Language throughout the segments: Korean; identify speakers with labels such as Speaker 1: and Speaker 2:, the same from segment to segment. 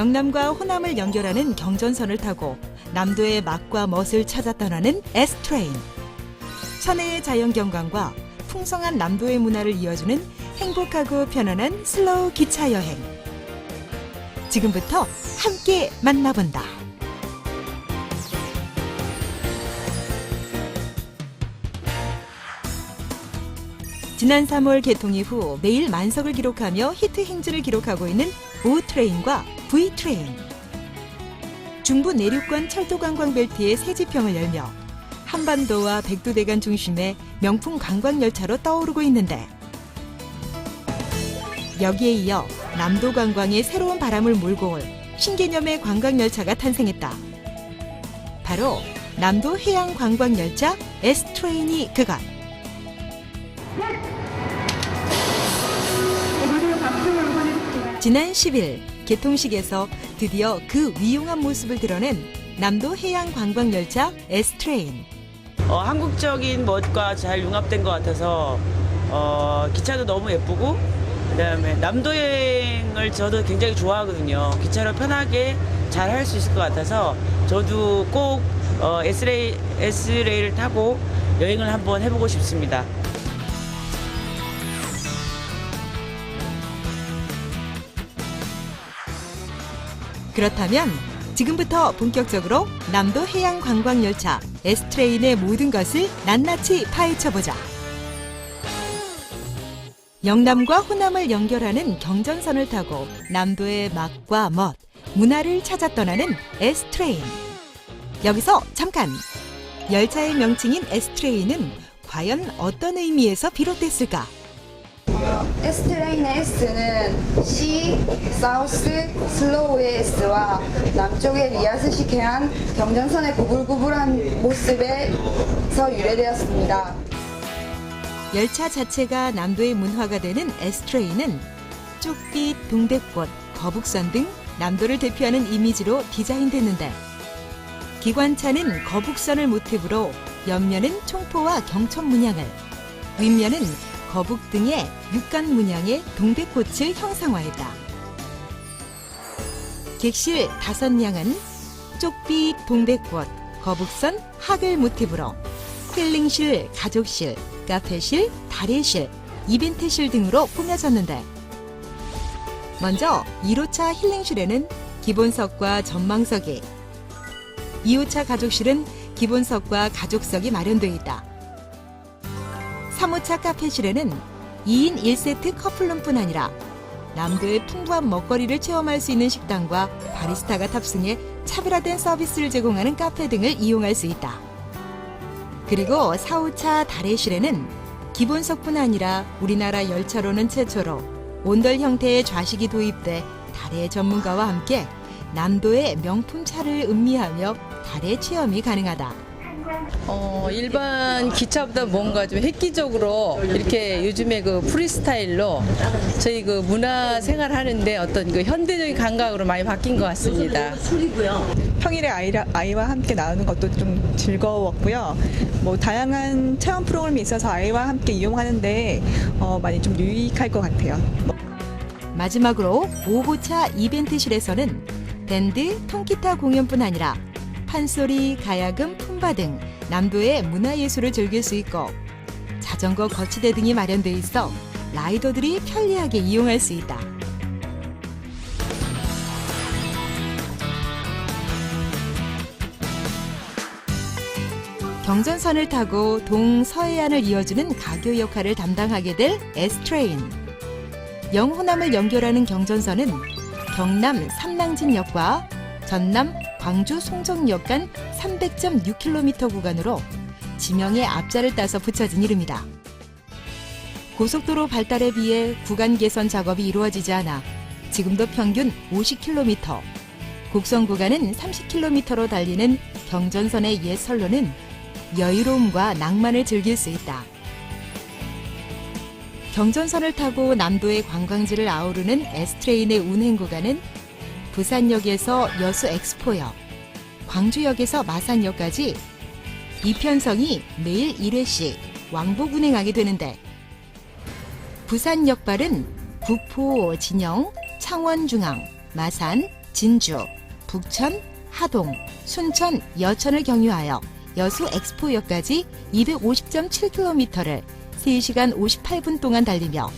Speaker 1: 영남과 호남을 연결하는 경전선을 타고 남도의 맛과 멋을 찾아 떠나는 S트레인. 천혜의 자연경관과 풍성한 남도의 문화를 이어주는 행복하고 편안한 슬로우 기차 여행. 지금부터 함께 만나본다. 지난 3월 개통 이후 매일 만석을 기록하며 히트 행진을 기록하고 있는 O 트레인과 V 트레인. 중부 내륙권 철도 관광 벨트의 새 지평을 열며 한반도와 백두대간 중심의 명품 관광 열차로 떠오르고 있는데 여기에 이어 남도 관광의 새로운 바람을 몰고 올 신개념의 관광 열차가 탄생했다. 바로 남도 해양 관광 열차 S 트레인이 그것. 지난 10일 개통식에서 드디어 그 위용한 모습을 드러낸 남도 해양 관광 열차 S 트레인.
Speaker 2: 어, 한국적인 멋과 잘 융합된 것 같아서 어, 기차도 너무 예쁘고 그다음에 남도 여행을 저도 굉장히 좋아하거든요. 기차로 편하게 잘 할 수 있을 것 같아서 저도 꼭 어, S레일, S레일을 타고 여행을 한번 해보고 싶습니다.
Speaker 1: 그렇다면 지금부터 본격적으로 남도 해양 관광 열차 S 트레인의 모든 것을 낱낱이 파헤쳐 보자. 영남과 호남을 연결하는 경전선을 타고 남도의 맛과 멋, 문화를 찾아 떠나는 S 트레인. 여기서 잠깐. 열차의 명칭인 S 트레인은 과연 어떤 의미에서 비롯됐을까?
Speaker 3: S트레인의 S는 C, 사우스, 슬로우의 S와 남쪽의 리아스식해한 경전선의 구불구불한 모습에서 유래되었습니다.
Speaker 1: 열차 자체가 남도의 문화가 되는 에스트레이는 쪽빛, 동백꽃, 거북선 등 남도를 대표하는 이미지로 디자인됐는데 기관차는 거북선을 모티브로 옆면은 총포와 경천 문양을 윗면은 거북 등의 육간 문양의 동백꽃을 형상화했다. 객실 다섯 량은 쪽빛, 동백꽃, 거북선, 학을 모티브로 힐링실, 가족실, 카페실, 다리실, 이벤트실 등으로 꾸며졌는데 먼저 1호차 힐링실에는 기본석과 전망석이 2호차 가족실은 기본석과 가족석이 마련되어 있다. 3호차 카페실에는 2인 1세트 커플룸뿐 아니라 남도의 풍부한 먹거리를 체험할 수 있는 식당과 바리스타가 탑승해 차별화된 서비스를 제공하는 카페 등을 이용할 수 있다. 그리고 4호차 다래실에는 기본석뿐 아니라 우리나라 열차로는 최초로 온돌 형태의 좌식이 도입돼 달의 전문가와 함께 남도의 명품 차를 음미하며 달의 체험이 가능하다.
Speaker 4: 어, 일반 기차보다 뭔가 좀 획기적으로 이렇게 요즘에 그 프리스타일로 저희 그 문화 생활 하는데 어떤 그 현대적인 감각으로 많이 바뀐 것 같습니다.
Speaker 5: 평일에 아이라, 아이와 함께 나오는 것도 좀 즐거웠고요. 뭐 다양한 체험 프로그램이 있어서 아이와 함께 이용하는데 어, 많이 좀 유익할 것 같아요.
Speaker 1: 마지막으로 5호차 이벤트실에서는 밴드, 통기타 공연뿐 아니라 판소리, 가야금, 품바 등 남도의 문화예술을 즐길 수 있고 자전거 거치대 등이 마련돼 있어 라이더들이 편리하게 이용할 수 있다. 경전선을 타고 동서해안을 이어주는 가교 역할을 담당하게 될 S트레인. 영호남을 연결하는 경전선은 경남 삼랑진역과 전남 광주 송정역 간 300.6km 구간으로 지명의 앞자를 따서 붙여진 이름이다. 고속도로 발달에 비해 구간 개선 작업이 이루어지지 않아 지금도 평균 50km, 곡선 구간은 30km로 달리는 경전선의 옛 선로는 여유로움과 낭만을 즐길 수 있다. 경전선을 타고 남도의 관광지를 아우르는 S트레인의 운행 구간은 부산역에서 여수 엑스포역, 광주역에서 마산역까지 이 편성이 매일 1회씩 왕복 운행하게 되는데 부산 역발은 구포, 진영, 창원중앙, 마산, 진주, 북천, 하동, 순천, 여천을 경유하여 여수 엑스포역까지 250.7km를 3시간 58분 동안 달리며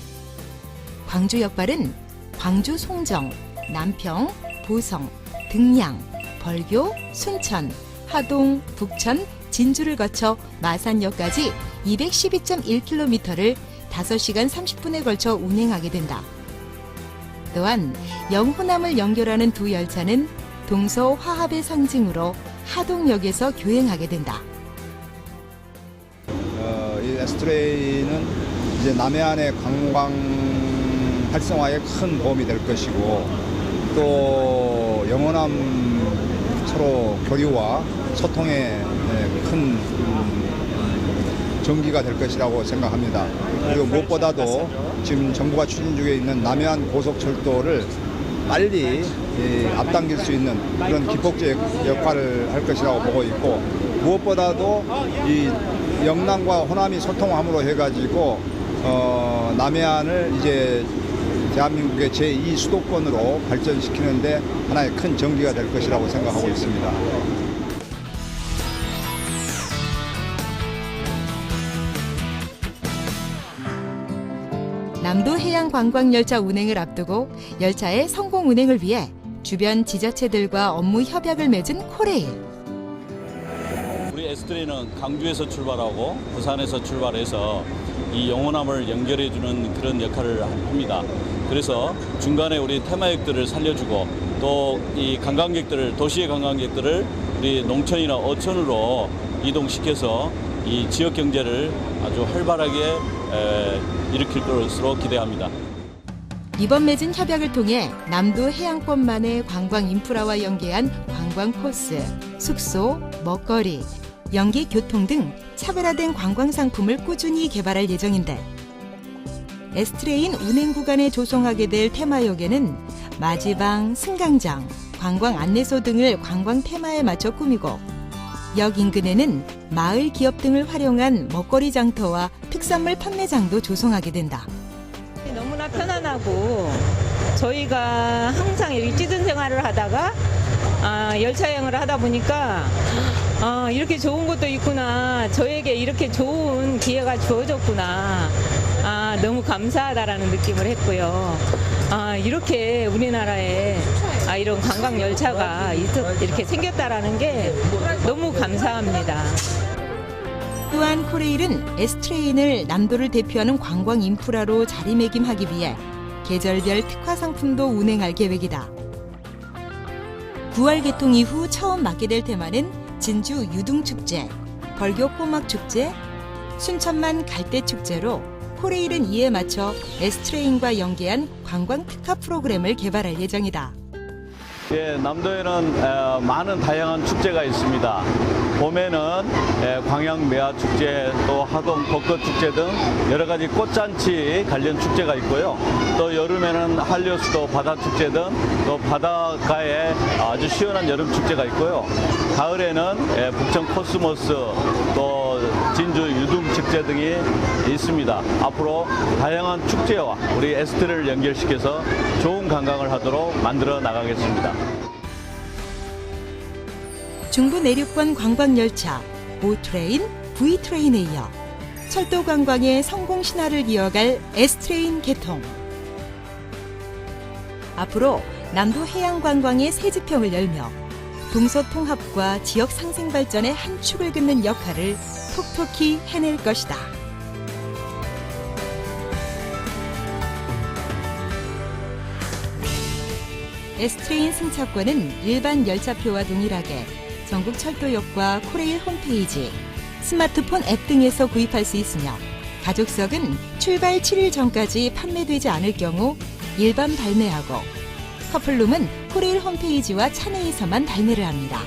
Speaker 1: 광주 역발은 광주 송정, 남평, 보성, 등량, 벌교, 순천, 하동, 북천, 진주를 거쳐 마산역까지 212.1km를 5시간 30분에 걸쳐 운행하게 된다. 또한 영호남을 연결하는 두 열차는 동서 화합의 상징으로 하동역에서 교행하게 된다.
Speaker 6: 어, 이 에스트레이는 이제 남해안의 관광 활성화에 큰 도움이 될 것이고 또 영원함 서로 교류와 소통에 예, 큰 음, 전기가 될 것이라고 생각합니다. 그리고 무엇보다도 지금 정부가 추진 중에 있는 남해안 고속철도를 빨리 이, 앞당길 수 있는 그런 기폭제 역할을 할 것이라고 보고 있고 무엇보다도 이 영남과 호남이 소통함으로 해가지고 어, 남해안을 이제 대한민국의 제2 수도권으로 발전시키는데 하나의 큰 전기가 될 것이라고 생각하고 있습니다.
Speaker 1: 남도 해양 관광 열차 운행을 앞두고 열차의 성공 운행을 위해 주변 지자체들과 업무 협약을 맺은 코레일.
Speaker 7: 우리 에스트레이는 강주에서 출발하고 부산에서 출발해서 이 영호남을 연결해주는 그런 역할을 합니다. 그래서 중간에 우리 테마역들을 살려주고 또 이 관광객들을 도시의 관광객들을 우리 농촌이나 어촌으로 이동시켜서 이 지역 경제를 아주 활발하게 에, 일으킬 것으로 기대합니다.
Speaker 1: 이번 맺은 협약을 통해 남도 해양권만의 관광 인프라와 연계한 관광 코스, 숙소, 먹거리, 연기 교통 등 차별화된 관광 상품을 꾸준히 개발할 예정인데 에스트레인 운행 구간에 조성하게 될 테마역에는 마지방, 승강장, 관광 안내소 등을 관광 테마에 맞춰 꾸미고 역 인근에는 마을 기업 등을 활용한 먹거리 장터와 특산물 판매장도 조성하게 된다.
Speaker 8: 너무나 편안하고 저희가 항상 여기 찌든 생활을 하다가 아, 열차 여행을 하다 보니까 아, 이렇게 좋은 곳도 있구나. 저에게 이렇게 좋은 기회가 주어졌구나. 아, 너무 감사하다라는 느낌을 했고요. 아, 이렇게 우리나라에 아, 이런 관광 열차가 있- 이렇게 생겼다라는 게 너무 감사합니다.
Speaker 1: 또한 코레일은 에스트레인을 남도를 대표하는 관광 인프라로 자리매김하기 위해 계절별 특화 상품도 운행할 계획이다. 9월 개통 이후 처음 맡게 될 테마는 진주 유등축제, 벌교 꼬막축제, 순천만 갈대축제로 코레일은 이에 맞춰 에스트레인과 연계한 관광 특화 프로그램을 개발할 예정이다.
Speaker 7: 예, 남도에는 에, 많은 다양한 축제가 있습니다. 봄에는 에, 광양 매화 축제, 또 하동 벚꽃 축제 등 여러 가지 꽃잔치 관련 축제가 있고요. 또 여름에는 한려수도 바다 축제 등 또 바닷가에 아주 시원한 여름 축제가 있고요. 가을에는 에, 북천 코스모스 또 진주 유등 축제 등이 있습니다. 앞으로 다양한 축제와 우리 에스트를 연결시켜서 좋은 관광을 하도록 만들어 나가겠습니다.
Speaker 1: 중부 내륙권 관광 열차 오트레인, V트레인에 이어 철도 관광의 성공 신화를 이어갈 S트레인 개통. 앞으로 남도 해양 관광의 새 지평을 열며 동서 통합과 지역 상생 발전의 한 축을 긋는 역할을 톡톡히 해낼 것이다. S트레인 승차권은 일반 열차표와 동일하게 전국 철도역과 코레일 홈페이지, 스마트폰 앱 등에서 구입할 수 있으며 가족석은 출발 7일 전까지 판매되지 않을 경우 일반 발매하고 커플룸은 코레일 홈페이지와 차내에서만 발매를 합니다.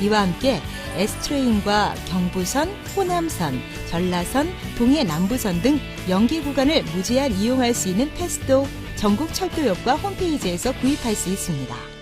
Speaker 1: 이와 함께 S트레인과 경부선, 호남선, 전라선, 동해 남부선 등 연계 구간을 무제한 이용할 수 있는 패스도 전국 철도역과 홈페이지에서 구입할 수 있습니다.